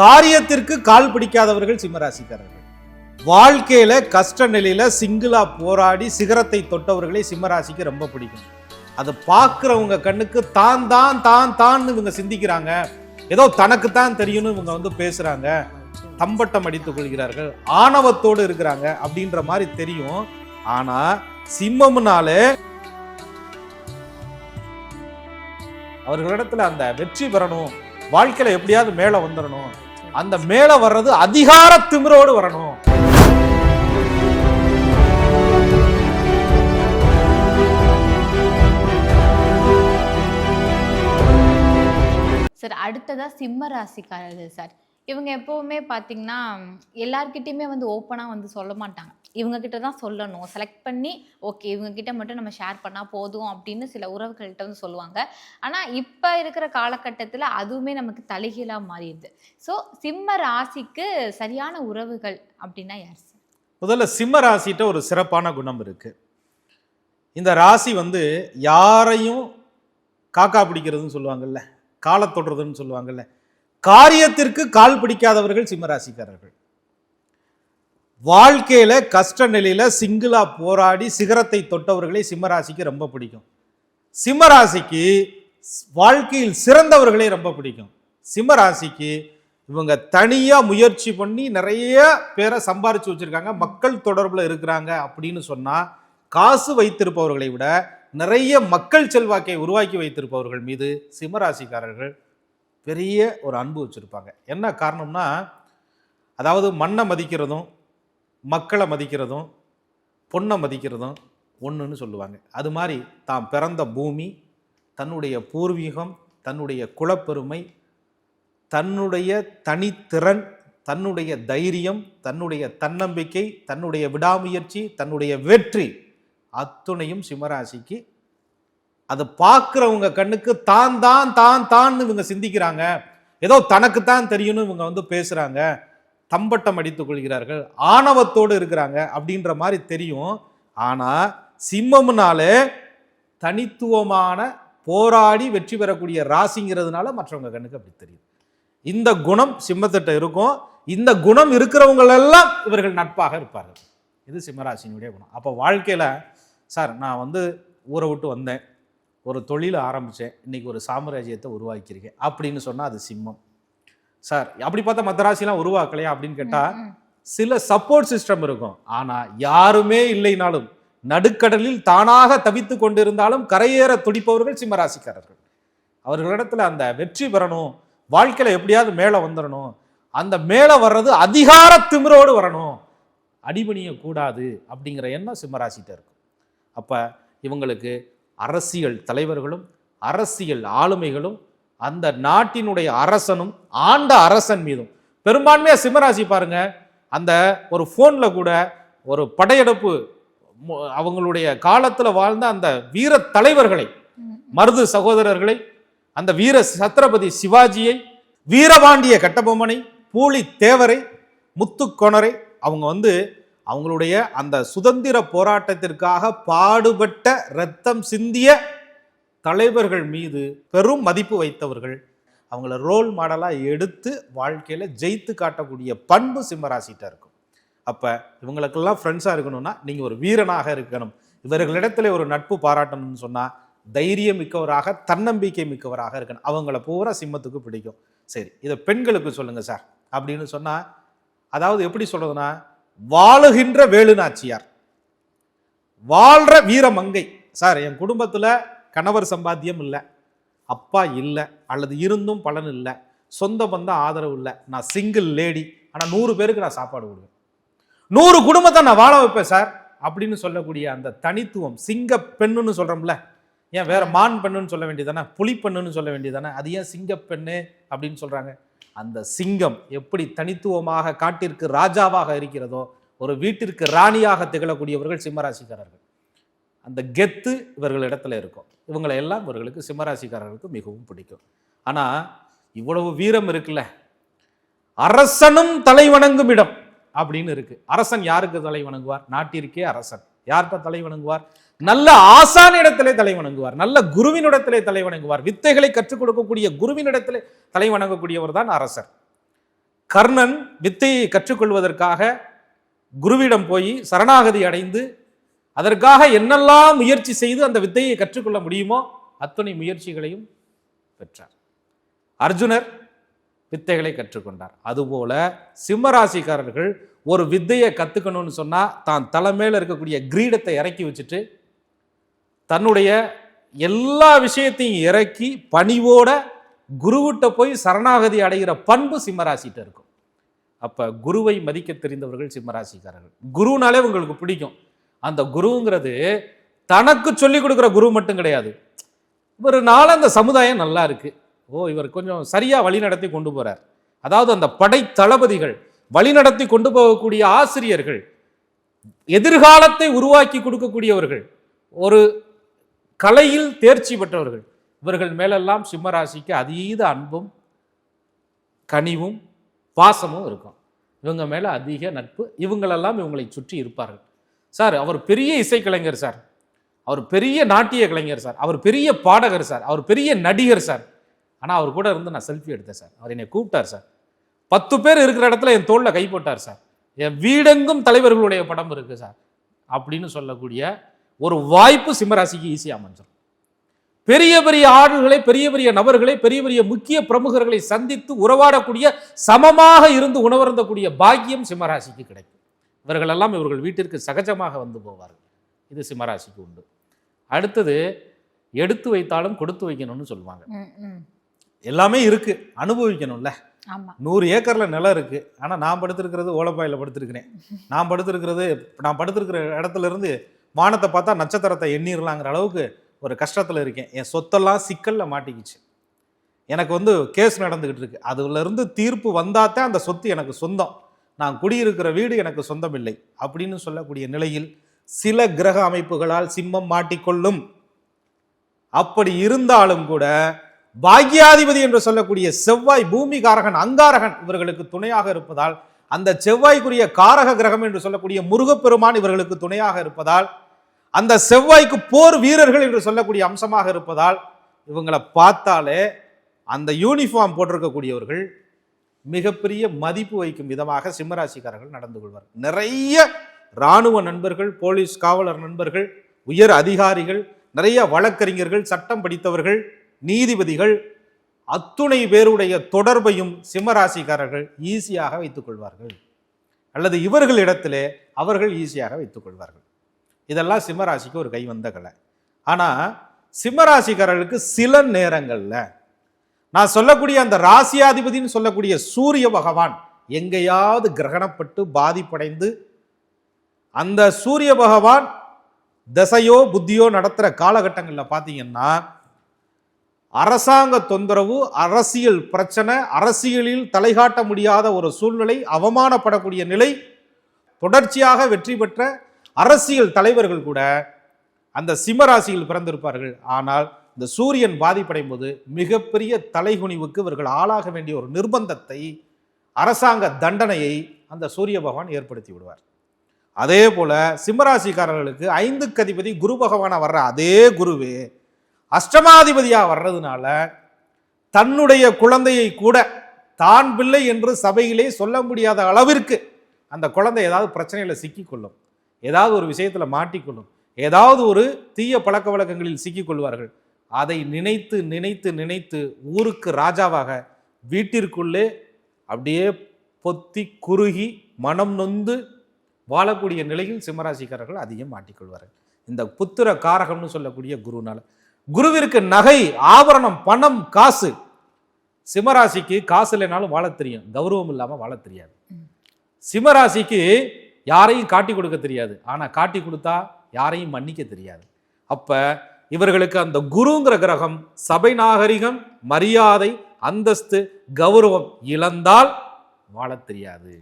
காரியத்திற்கு கால் பிடிக்காதவர்கள் சிம்மராசிக்காரர்கள். வாழ்க்கையில கஷ்ட நிலையில சிங்கிளா போராடி சிகரத்தை தொட்டவர்களே சிம்மராசிக்கு ரொம்ப பிடிக்கும். அதை பார்க்குறவங்க கண்ணுக்கு தான் தான் தான் தான் இவங்க சிந்திக்கிறாங்க. ஏதோ தனக்கு தான் தெரியும்னு இவங்க வந்து பேசுறாங்க. தம்பட்டம் அடித்துக் கொள்கிறார்கள். ஆணவத்தோடு இருக்கிறாங்க அப்படின்ற மாதிரி தெரியும். ஆனா சிம்மம்னாலே அவர்களிடத்துல அந்த வெற்றி பெறணும். வாழ்க்கையில எப்படியாவது மேல வந்துடணும் அந்த மேல வர்றது அதிகார திமிரோடு வரணும். சார் அடுத்ததா சிம்ம ராசிக்காரர்கள் சார். இவங்க எப்பவுமே பார்த்தீங்கன்னா எல்லாருக்கிட்டேயுமே வந்து ஓப்பனாக வந்து சொல்ல மாட்டாங்க. இவங்கக்கிட்ட தான் சொல்லணும். செலக்ட் பண்ணி ஓகே இவங்கக்கிட்ட மட்டும் நம்ம ஷேர் பண்ணால் போதும் அப்படின்னு சில உறவுகள்கிட்ட வந்து சொல்லுவாங்க. ஆனால் இப்போ இருக்கிற காலகட்டத்தில் அதுவுமே நமக்கு தலைகீழாக மாறிடுது. ஸோ சிம்ம ராசிக்கு சரியான உறவுகள் அப்படின்னா யார் சார்? முதல்ல சிம்ம ராசிட்ட ஒரு சிறப்பான குணம் இருக்குது இந்த ராசி வந்து யாரையும் காக்கா பிடிக்கிறதுன்னு சொல்லுவாங்கல்ல காலை தொடுறதுன்னு சொல்லுவாங்கல்ல காரியத்திற்கு கால் பிடிக்காதவர்கள் சிம்மராசிக்காரர்கள். வாழ்க்கையில் வாழ்க்கையில கஷ்ட நிலையில சிங்கிளா போராடி சிகரத்தை தொட்டவர்களே சிம்மராசிக்கு ரொம்ப பிடிக்கும். சிம்மராசிக்கு வாழ்க்கையில் சிறந்தவர்களே ரொம்ப பிடிக்கும். சிம்மராசிக்கு இவங்க தனியா முயற்சி பண்ணி நிறைய பேரை சம்பாரிச்சு வச்சிருக்காங்க. மக்கள் தொடர்புல இருக்கிறாங்க அப்படின்னு சொன்னா காசு வைத்திருப்பவர்களை விட நிறைய மக்கள் செல்வாக்கை உருவாக்கி வைத்திருப்பவர்கள் மீது சிம்மராசிக்காரர்கள் பெரிய ஒரு அன்பு வச்சுருப்பாங்க. என்ன காரணம்னா அதாவது மண்ணை மதிக்கிறதும் மக்களை மதிக்கிறதும் பொண்ணை மதிக்கிறதும் ஒன்றுன்னு சொல்லுவாங்க. அது மாதிரி தாம் பிறந்த பூமி தன்னுடைய பூர்வீகம் தன்னுடைய குலப்பெருமை தன்னுடைய தனித்திறன் தன்னுடைய தைரியம் தன்னுடைய தன்னம்பிக்கை தன்னுடைய விடாமுயற்சி தன்னுடைய வெற்றி அத்துணையும் சிம்மராசிக்கு அதை பார்க்குறவங்க கண்ணுக்கு தான் தான் தான் தான் இவங்க சிந்திக்கிறாங்க. ஏதோ தனக்கு தான் தெரியும்னு இவங்க வந்து பேசுகிறாங்க தம்பட்டம் அடித்துக் கொள்கிறார்கள். ஆணவத்தோடு இருக்கிறாங்க அப்படின்ற மாதிரி தெரியும். ஆனால் சிம்மம்னாலே தனித்துவமான போராடி வெற்றி பெறக்கூடிய ராசிங்கிறதுனால மற்றவங்க கண்ணுக்கு அப்படி தெரியும். இந்த குணம் சிம்மத்திட்ட இருக்கும். இந்த குணம் இருக்கிறவங்களெல்லாம் இவர்கள் நட்பாக இருப்பார்கள். இது சிம்மராசினுடைய குணம். அப்போ வாழ்க்கையில் சார் நான் வந்து ஊரை விட்டு வந்தேன். ஒரு தொழிலை ஆரம்பித்தேன் இன்னைக்கு ஒரு சாம்ராஜ்யத்தை உருவாக்கியிருக்கேன். அப்படின்னு சொன்னால் அது சிம்மம். சார் அப்படி பார்த்தா மற்ற ராசிலாம் உருவாக்கலையா அப்படின்னு கேட்டால். சில சப்போர்ட் சிஸ்டம் இருக்கும். ஆனால் யாருமே இல்லைனாலும் நடுக்கடலில் தானாக தவித்து கொண்டிருந்தாலும் கரையேற துடிப்பவர்கள் சிம்மராசிக்காரர்கள். அவர்களிடத்துல அந்த வெற்றி பெறணும் வாழ்க்கையில எப்படியாவது மேலே வந்துடணும் அந்த மேலே வர்றது அதிகார திமிரோடு வரணும். அடிபணிய கூடாது அப்படிங்கிற எண்ணம் சிம்மராசிட்ட இருக்கும். அப்ப இவங்களுக்கு அரசியல் தலைவர்களும் அரசியல் ஆளுமைகளும் அந்த நாட்டினுடைய அரசனும் ஆண்ட அரசன் மீதும். பெரும்பான்மையாக சிம்மராசி பாருங்க. அந்த ஒரு ஃபோனில் கூட ஒரு படையெடுப்பு அவங்களுடைய காலத்தில் வாழ்ந்த அந்த வீர தலைவர்களை மருது சகோதரர்களை அந்த வீர சத்ரபதி சிவாஜியை வீரபாண்டிய கட்டபொம்மனை பூலி தேவரை முத்துக்கொணரை அவங்க வந்து அவங்களுடைய அந்த சுதந்திர போராட்டத்திற்காக பாடுபட்ட ரத்தம் சிந்திய தலைவர்கள் மீது பெரும் மதிப்பு வைத்தவர்கள் அவங்கள ரோல் மாடலாக எடுத்து வாழ்க்கையில் ஜெயித்து காட்டக்கூடிய பண்பு சிம்மராசிட்ட இருக்கும். அப்போ இவங்களுக்கெல்லாம் ஃப்ரெண்ட்ஸாக இருக்கணும்னா நீங்கள் ஒரு வீரனாக இருக்கணும். இவர்களிடத்துல ஒரு நட்பு பாராட்டணும்னு சொன்னால் தைரியம் மிக்கவராக தன்னம்பிக்கை மிக்கவராக இருக்கணும். அவங்கள பூரா சிம்மத்துக்கு பிடிக்கும். சரி இதை பெண்களுக்கு சொல்லுங்கள் சார். அப்படின்னு சொன்னால் அதாவது எப்படி சொல்கிறதுனா வாழுகின்ற வேலுநாச்சியார். வாழ்ற வீரமங்கை சார் என் குடும்பத்தில் கணவர் சம்பாத்தியம் இல்லை அப்பா இல்லை அல்லது இருந்தும் பலன் இல்லை சொந்த பந்தம் ஆதரவு இல்லை நான் சிங்கிள் லேடி ஆனால் நூறு பேருக்கு நான் சாப்பாடு கொடுவேன். நூறு குடும்பத்தை நான் வாழ வைப்பேன் சார் அப்படின்னு சொல்லக்கூடிய அந்த தனித்துவம் சிங்க பெண்ணுன்னு சொல்கிறோம்ல ஏன் வேற மான் பெண்ணுன்னு சொல்ல வேண்டியதானே புலி பெண்ணுன்னு சொல்ல வேண்டியதானே அது ஏன் சிங்க பெண்ணு அப்படின்னு சொல்கிறாங்க அந்த சிங்கம் எப்படி தனித்துவமாக காட்டிற்கு ராஜாவாக இருக்கிறதோ ஒரு வீட்டிற்கு ராணியாக திகழக்கூடியவர்கள் சிம்மராசிக்காரர்கள். அந்த கெத்து இவர்களிடத்துல இருக்கும். இவங்களை எல்லாம் இவர்களுக்கு சிம்மராசிக்காரர்களுக்கு மிகவும் பிடிக்கும். ஆனால் இவ்வளவு வீரம் இருக்குல்ல? அரசனும் தலை வணங்கும் இடம் அப்படின்னு இருக்கு. அரசன் யாருக்கு தலை வணங்குவார்? நாட்டிற்கே அரசன். யார்கிட்ட தலை வணங்குவார்? நல்ல ஆசானிடத்திலே தலை வணங்குவார் நல்ல குருவினிடத்திலே தலை வணங்குவார் வித்தைகளை கற்றுக் கொடுக்கக்கூடிய குருவினிடத்திலே தலை வணங்கக்கூடியவர் தான் அரசர். கர்ணன் வித்தையை கற்றுக்கொள்வதற்காக குருவிடம் போய் சரணாகதி அடைந்து அதற்காக என்னெல்லாம் முயற்சி செய்து அந்த வித்தையை கற்றுக்கொள்ள முடியுமோ அத்தனை முயற்சிகளையும் பெற்றார். அர்ஜுனர் வித்தைகளை கற்றுக்கொண்டார். அதுபோல சிம்மராசிக்காரர்கள் ஒரு வித்தையை கற்றுக்கணும்னு சொன்னால் தான் தலைமையில் இருக்கக்கூடிய கிரீடத்தை இறக்கி வச்சுட்டு தன்னுடைய எல்லா விஷயத்தையும் இறக்கி பணிவோட குருவிட்ட போய் சரணாகதி அடைகிற பண்பு சிம்மராசிகிட்ட இருக்கும். அப்போ குருவை மதிக்க தெரிந்தவர்கள் சிம்மராசிக்காரர்கள். குருனாலே உங்களுக்கு பிடிக்கும். அந்த குருங்கிறது தனக்கு சொல்லிக் கொடுக்குற குரு மட்டும் கிடையாது. ஒரு நாள் அந்த சமுதாயம் நல்லா இருக்கு. ஓ இவர் கொஞ்சம் சரியாக வழிநடத்தி கொண்டு போகிறார் அதாவது அந்த படை தளபதிகள் வழிநடத்தி கொண்டு போகக்கூடிய ஆசிரியர்கள் எதிர்காலத்தை உருவாக்கி கொடுக்கக்கூடியவர்கள் ஒரு கலையில் தேர்ச்சி பெற்றவர்கள். இவர்கள் மேலெல்லாம் சிம்மராசிக்கு அதீத அன்பும் கனிவும் பாசமும் இருக்கும். இவங்க மேலே அதிக நட்பு இவங்களெல்லாம் இவங்களை சுற்றி இருப்பார்கள். சார் அவர் பெரிய இசைக்கலைஞர் சார். அவர் பெரிய நாட்டிய கலைஞர் சார். அவர் பெரிய பாடகர் சார். அவர் பெரிய நடிகர் சார். ஆனால் அவர் கூட இருந்து நான் செல்ஃபி எடுத்தேன் சார். அவர் என்னை கூப்பிட்டார் சார். பத்து பேர் இருக்கிற இடத்துல என் தோளில் கை போட்டார் சார். என் வீடெங்கும் தலைவர்களுடைய படம் இருக்குது சார். அப்படின்னு சொல்லக்கூடிய ஒரு வாய்ப்பு சிம்மராசிக்கு ஈஸியாக அமைஞ்சிடும் பெரிய பெரிய ஆளுகளை பெரிய பெரிய நபர்களை பெரிய பெரிய முக்கிய பிரமுகர்களை சந்தித்து உறவாடக்கூடிய சமமாக இருந்து உணவருந்தக்கூடிய பாக்கியம் சிம்மராசிக்கு கிடைக்கும். இவர்களெல்லாம் இவர்கள் வீட்டிற்கு சகஜமாக வந்து போவார்கள். இது சிம்மராசிக்கு உண்டு. அடுத்தது எடுத்து வைத்தாலும் கொடுத்து வைக்கணும்னு சொல்லுவாங்க. எல்லாமே இருக்கு. அனுபவிக்கணும்ல. நூறு ஏக்கர்ல நிலம் இருக்கு. ஆனா நான் படுத்திருக்கிறது ஓலப்பாயில படுத்திருக்கிறேன். நான் படுத்திருக்கிறது நான் படுத்திருக்கிற இடத்துல இருந்து வானத்தை பார்த்தா நட்சத்திரத்தை எண்ணிடலாங்கிற அளவுக்கு ஒரு கஷ்டத்தில் இருக்கேன். என் சொத்தெல்லாம் சிக்கலில் மாட்டிக்கிச்சு. எனக்கு வந்து கேஸ் நடந்துக்கிட்டு இருக்கு. அதுலேருந்து தீர்ப்பு வந்தாதான் அந்த சொத்து எனக்கு சொந்தம். நான் குடியிருக்கிற வீடு எனக்கு சொந்தமில்லை அப்படின்னு சொல்லக்கூடிய நிலையில் சில கிரக அமைப்புகளால் சிம்மம் மாட்டிக்கொள்ளும். அப்படி இருந்தாலும் கூட பாக்யாதிபதி என்று சொல்லக்கூடிய செவ்வாய் பூமிகாரகன் அங்காரகன் இவர்களுக்கு துணையாக இருப்பதால் அந்த செவ்வாய்க்குரிய காரக கிரகம் என்று சொல்லக்கூடிய முருகப்பெருமான் இவர்களுக்கு துணையாக இருப்பதால் அந்த செவ்வாய்க்கு போர் வீரர்கள் என்று சொல்லக்கூடிய அம்சமாக இருப்பதால் இவங்களை பார்த்தாலே அந்த யூனிஃபார்ம் போட்டிருக்கக்கூடியவர்கள் மிகப்பெரிய மதிப்பு வைக்கும் விதமாக சிம்மராசிக்காரர்கள் நடந்து கொள்வார். நிறைய இராணுவ நண்பர்கள் போலீஸ் காவலர் நண்பர்கள் உயர் அதிகாரிகள் நிறைய வழக்கறிஞர்கள் சட்டம் படித்தவர்கள் நீதிபதிகள் அத்துணை பேருடைய தொடர்பையும் சிம்மராசிக்காரர்கள் ஈஸியாக வைத்துக் கொள்வார்கள். அல்லது இவர்களிடத்திலே அவர்கள் ஈஸியாக வைத்துக் கொள்வார்கள். இதெல்லாம் சிம்மராசிக்கு ஒரு கைவந்த கலை. ஆனால் சிம்மராசிக்காரர்களுக்கு சில நேரங்களில் நான் சொல்லக்கூடிய அந்த ராசியாதிபதின்னு சொல்லக்கூடிய சூரிய பகவான் எங்கேயாவது கிரகணப்பட்டு பாதிப்படைந்து அந்த சூரிய பகவான் தசையோ புத்தியோ நடத்துகிற காலகட்டங்களில் பார்த்தீங்கன்னா அரசாங்க தொந்தரவு அரசியல் பிரச்சனை அரசியலில் தலைகாட்ட முடியாத ஒரு சூழ்நிலை அவமானப்படக்கூடிய நிலை தொடர்ச்சியாக வெற்றி பெற்ற அரசியல் தலைவர்கள் கூட அந்த சிம்மராசியில் பிறந்திருப்பார்கள். ஆனால் இந்த சூரியன் பாதிப்படையும் போது மிகப்பெரிய தலைகுனிவுக்கு இவர்கள் ஆளாக வேண்டிய ஒரு நிர்பந்தத்தை அரசாங்க தண்டனையை அந்த சூரிய பகவான் ஏற்படுத்தி விடுவார். அதே போல சிம்மராசிக்காரர்களுக்கு ஐந்துக்கு அதிபதி குரு பகவானாக வர்ற அதே குருவே அஷ்டமாதிபதியாக வர்றதுனால தன்னுடைய குழந்தையை கூட தான் பிள்ளை என்று சபையிலே சொல்ல முடியாத அளவிற்கு அந்த குழந்தை ஏதாவது பிரச்சனையில் சிக்கிக்கொள்ளும். ஏதாவது ஒரு விஷயத்தில் மாட்டிக்கொள்ளும். ஏதாவது ஒரு தீய பழக்க வழக்கங்களில் சிக்கிக்கொள்வார்கள். அதை நினைத்து நினைத்து நினைத்து ஊருக்கு ராஜாவாக வீட்டிற்குள்ளே அப்படியே பொத்தி குறுகி மனம் நொந்து வாழக்கூடிய நிலையில் சிம்மராசிக்காரர்கள் அதிகம் மாட்டிக்கொள்வார்கள். இந்த புத்திர காரகம்னு சொல்லக்கூடிய குருனால. குருவிற்கு நகை ஆபரணம் பணம் காசு. சிம்மராசிக்கு காசு இல்லைனாலும் வாழ தெரியும். கௌரவம் இல்லாமல் வாழ தெரியாது. சிம்மராசிக்கு யாரையும் காட்டி கொடுக்க தெரியாது. ஆனால் காட்டி கொடுத்தா யாரையும் மன்னிக்க தெரியாது. அப்போ இவர்களுக்கு அந்த குருங்கிற கிரகம் சபை நாகரிகம் மரியாதை அந்தஸ்து கௌரவம் இழந்தால் வாழத் தெரியாது.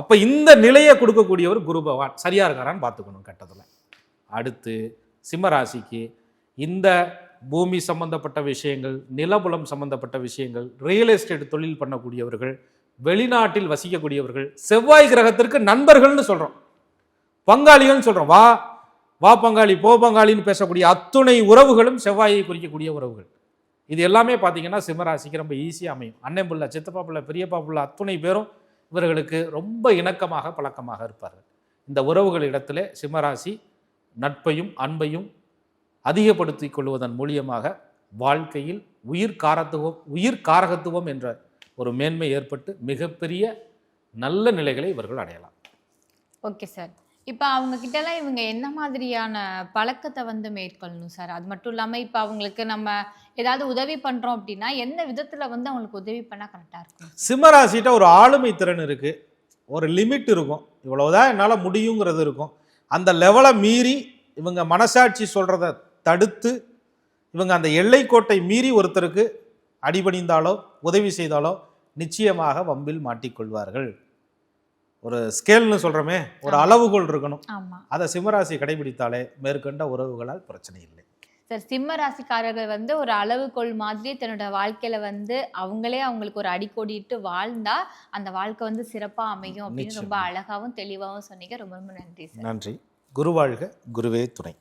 அப்போ இந்த நிலையை கொடுக்கக்கூடியவர் குரு பகவான். சரியாக இருக்காரான்னு பார்த்துக்கணும் கட்டத்தில். அடுத்து சிம்மராசிக்கு இந்த பூமி சம்பந்தப்பட்ட விஷயங்கள் நிலபுலம் சம்பந்தப்பட்ட விஷயங்கள் ரியல் எஸ்டேட் தொழில் பண்ணக்கூடியவர்கள் வெளிநாட்டில் வசிக்கக்கூடியவர்கள் செவ்வாய் கிரகத்திற்கு நண்பர்கள்னு சொல்கிறோம் பங்காளிகள்னு சொல்கிறோம் வா வா பங்காளி போ பங்காளின்னு பேசக்கூடிய அத்துணை உறவுகளும் செவ்வாயை குறிக்கக்கூடிய உறவுகள். இது எல்லாமே பார்த்தீங்கன்னா சிம்மராசிக்கு ரொம்ப ஈஸியாக அமையும். அண்ணன் பிள்ளை சித்தப்பா பிள்ளை பெரியப்பா பிள்ளை அத்துணை பேரும் இவர்களுக்கு ரொம்ப இணக்கமாக பழக்கமாக இருப்பார்கள். இந்த உறவுகள் இடத்துல சிம்மராசி நட்பையும் அன்பையும் அதிகப்படுத்திக் கொள்வதன் மூலியமாக வாழ்க்கையில் உயிர் காரத்துவம் உயிர் காரகத்துவம் என்ற ஒரு மேன்மை ஏற்பட்டு மிகப்பெரிய நல்ல நிலைகளை இவர்கள் அடையலாம். Okay sir. இப்போ அவங்க கிட்டலாம் இவங்க என்ன மாதிரியான பழக்கத்தை வந்து மேற்கொள்ளணும் சார்? அது மட்டும் இல்லாமல் இப்போ அவங்களுக்கு நம்ம ஏதாவது உதவி பண்ணுறோம் அப்படின்னா எந்த விதத்தில் வந்து அவங்களுக்கு உதவி பண்ணால் கரெக்டாக இருக்கும்? சிம்மராசிட்ட ஒரு ஆளுமை திறன் இருக்குது ஒரு லிமிட் இருக்கும். இவ்வளவுதான் என்னால் முடியுங்கிறது இருக்கும். அந்த லெவலை மீறி இவங்க மனசாட்சி சொல்கிறத தடுத்து இவங்க அந்த எல்லைக்கோட்டை மீறி ஒருத்தருக்கு அடிபணிந்தாலோ உதவி செய்தாலோ நிச்சயமாக வம்பில் மாட்டிக்கொள்வார்கள் ஒரு ஸ்கேல்னு சொல்கிறோமே ஒரு. அளவுகோல் இருக்கணும். அதை சிம்மராசி கடைபிடித்தாலே மேற்கொண்ட உறவுகளால் பிரச்சனை இல்லை. சார் சிம்ம ராசிக்காரர்கள் வந்து ஒரு அளவுகோல் மாதிரி தன்னோட வாழ்க்கையில வந்து அவங்களே அவங்களுக்கு ஒரு அடிக்கோடிட்டு வாழ்ந்தா அந்த வாழ்க்கை வந்து சிறப்பா அமையும் அப்படின்னு ரொம்ப. அழகாவும் தெளிவாகவும் சொன்னீங்க. ரொம்ப ரொம்ப நன்றி சார். நன்றி. குருவாழ்க குருவே துணை.